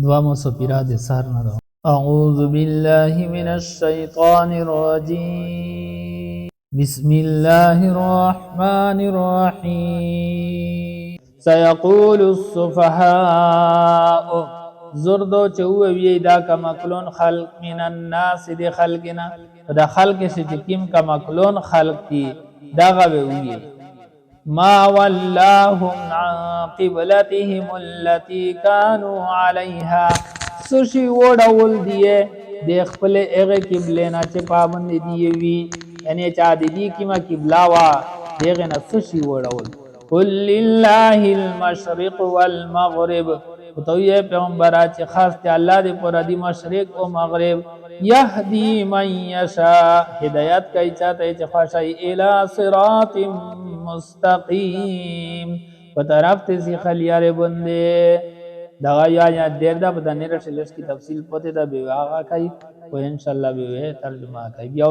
دوامو سپیرا د نه ده اعوذ بالله من الشیطان الرجیم بسم الله الرحمن الرحیم سيقول السفهاء زردو چووی دا کمکلون خلق من الناس دی خلقنا دا خلق چې کیم کمکلون خلق دی دا غوی ما ولاهم عن قبلتهم التي كانوا عليها. سشي وډول دی د خپل هغه قبله نه چې پابند دی وی یعنی چا د دې کیما قبله وا دغه نه سشي وډول قل لله المشرق والمغرب. تو یې پیغمبر چې خاص ته الله دې پر دی مشرق او مغرب. يهدي من يشاء هدایت کوي چاته چې خوشي الى صراط مستقیم په طرف ته سي خلیاره بنده دغه یا یا ډیر دا په دنه رسلس کی تفصیل پته دا به هغه کوي او ان شاء الله به ترجمه کوي